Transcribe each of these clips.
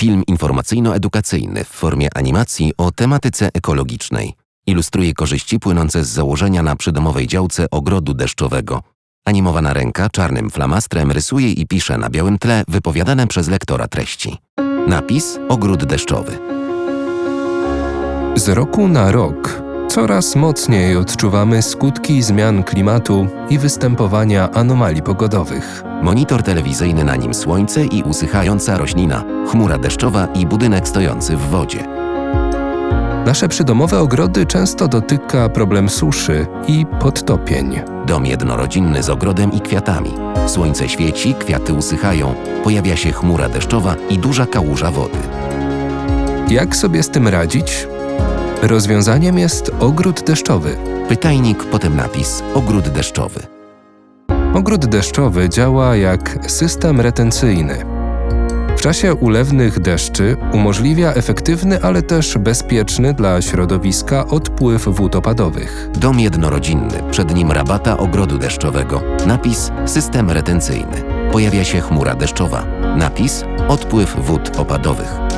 Film informacyjno-edukacyjny w formie animacji o tematyce ekologicznej. Ilustruje korzyści płynące z założenia na przydomowej działce ogrodu deszczowego. Animowana ręka czarnym flamastrem rysuje i pisze na białym tle wypowiadane przez lektora treści. Napis Ogród deszczowy. Z roku na rok coraz mocniej odczuwamy skutki zmian klimatu i występowania anomalii pogodowych. Monitor telewizyjny na nim słońce i usychająca roślina, chmura deszczowa i budynek stojący w wodzie. Nasze przydomowe ogrody często dotyka problem suszy i podtopień. Dom jednorodzinny z ogrodem i kwiatami. Słońce świeci, kwiaty usychają, pojawia się chmura deszczowa i duża kałuża wody. Jak sobie z tym radzić? Rozwiązaniem jest ogród deszczowy. Pytajnik, potem napis Ogród deszczowy. Ogród deszczowy działa jak system retencyjny. W czasie ulewnych deszczy umożliwia efektywny, ale też bezpieczny dla środowiska odpływ wód opadowych. Dom jednorodzinny, przed nim rabata ogrodu deszczowego. Napis System retencyjny. Pojawia się chmura deszczowa. Napis Odpływ wód opadowych.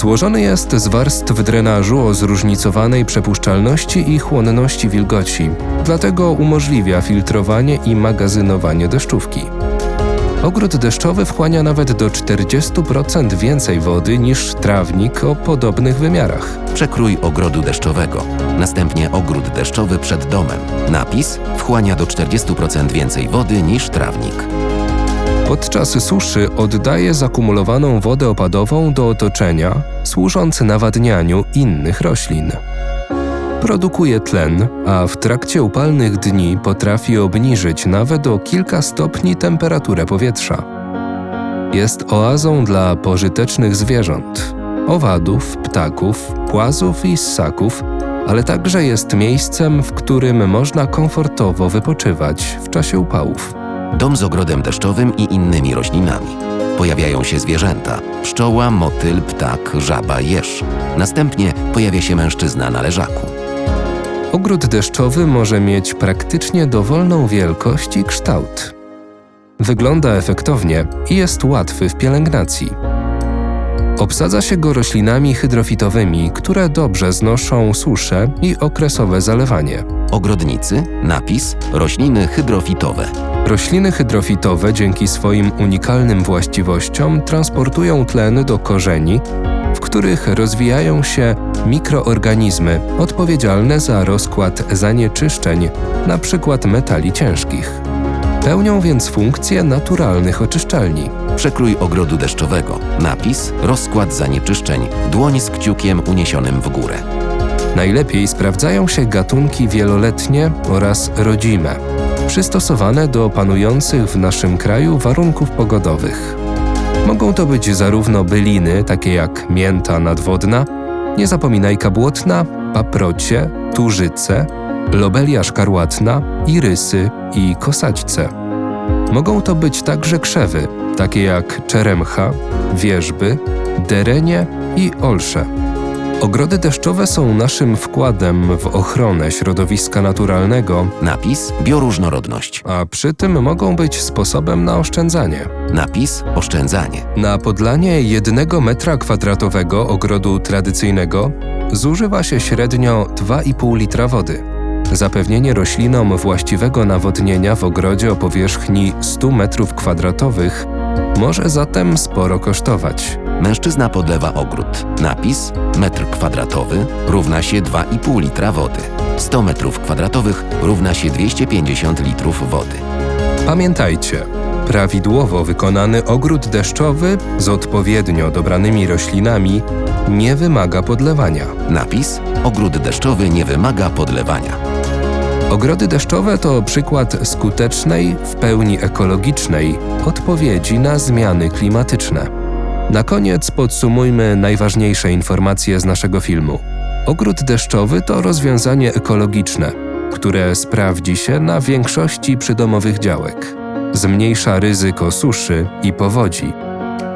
Złożony jest z warstw drenażu o zróżnicowanej przepuszczalności i chłonności wilgoci, dlatego umożliwia filtrowanie i magazynowanie deszczówki. Ogród deszczowy wchłania nawet do 40% więcej wody niż trawnik o podobnych wymiarach. Przekrój ogrodu deszczowego. Następnie ogród deszczowy przed domem. Napis wchłania do 40% więcej wody niż trawnik. Podczas suszy oddaje zakumulowaną wodę opadową do otoczenia, służąc nawadnianiu innych roślin. Produkuje tlen, a w trakcie upalnych dni potrafi obniżyć nawet o kilka stopni temperaturę powietrza. Jest oazą dla pożytecznych zwierząt owadów, ptaków, płazów i ssaków, ale także jest miejscem, w którym można komfortowo wypoczywać w czasie upałów. Dom z ogrodem deszczowym i innymi roślinami. Pojawiają się zwierzęta: pszczoła, motyl, ptak, żaba, jeż. Następnie pojawia się mężczyzna na leżaku. Ogród deszczowy może mieć praktycznie dowolną wielkość i kształt. Wygląda efektownie i jest łatwy w pielęgnacji. Obsadza się go roślinami hydrofitowymi, które dobrze znoszą suszę i okresowe zalewanie. Ogrodnicy, napis rośliny hydrofitowe. Rośliny hydrofitowe dzięki swoim unikalnym właściwościom transportują tlen do korzeni, w których rozwijają się mikroorganizmy odpowiedzialne za rozkład zanieczyszczeń, np. metali ciężkich. Pełnią więc funkcję naturalnych oczyszczalni. Przekrój ogrodu deszczowego. Napis rozkład zanieczyszczeń. Dłoń z kciukiem uniesionym w górę. Najlepiej sprawdzają się gatunki wieloletnie oraz rodzime, przystosowane do panujących w naszym kraju warunków pogodowych. Mogą to być zarówno byliny, takie jak mięta nadwodna, niezapominajka błotna, paprocie, tużyce, lobelia szkarłatna, irysy i kosadźce. Mogą to być także krzewy, takie jak czeremcha, wierzby, derenie i olsze. Ogrody deszczowe są naszym wkładem w ochronę środowiska naturalnego, Napis bioróżnorodność. a przy tym mogą być sposobem na oszczędzanie. Napis oszczędzanie. Na podlanie jednego metra kwadratowego ogrodu tradycyjnego zużywa się średnio 2,5 litra wody. Zapewnienie roślinom właściwego nawodnienia w ogrodzie o powierzchni 100 metrów kwadratowych może zatem sporo kosztować. Mężczyzna podlewa ogród. Napis metr kwadratowy równa się 2,5 litra wody. 100 metrów kwadratowych równa się 250 litrów wody. Pamiętajcie, prawidłowo wykonany ogród deszczowy z odpowiednio dobranymi roślinami nie wymaga podlewania. Napis ogród deszczowy nie wymaga podlewania. Ogrody deszczowe to przykład skutecznej, w pełni ekologicznej odpowiedzi na zmiany klimatyczne. Na koniec podsumujmy najważniejsze informacje z naszego filmu. Ogród deszczowy to rozwiązanie ekologiczne, które sprawdzi się na większości przydomowych działek. Zmniejsza ryzyko suszy i powodzi.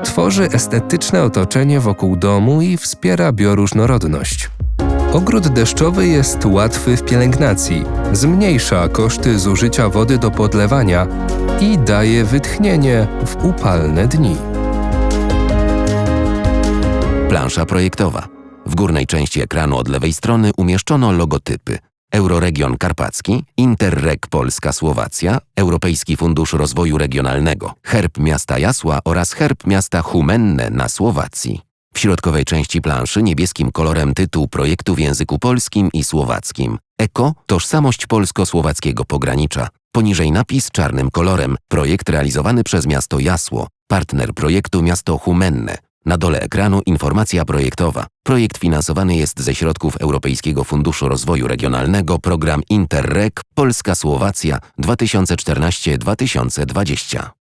Tworzy estetyczne otoczenie wokół domu i wspiera bioróżnorodność. Ogród deszczowy jest łatwy w pielęgnacji, zmniejsza koszty zużycia wody do podlewania i daje wytchnienie w upalne dni. plansza projektowa. W górnej części ekranu od lewej strony umieszczono logotypy. Euroregion Karpacki, Interreg Polska-Słowacja, Europejski Fundusz Rozwoju Regionalnego, herb miasta Jasła oraz herb miasta Humenne na Słowacji. W środkowej części planszy niebieskim kolorem tytuł projektu w języku polskim i słowackim. Eko – tożsamość polsko-słowackiego pogranicza. Poniżej napis czarnym kolorem. Projekt realizowany przez miasto Jasło. Partner projektu miasto Humenne. Na dole ekranu informacja projektowa. Projekt finansowany jest ze środków Europejskiego Funduszu Rozwoju Regionalnego program Interreg Polska-Słowacja 2014-2020.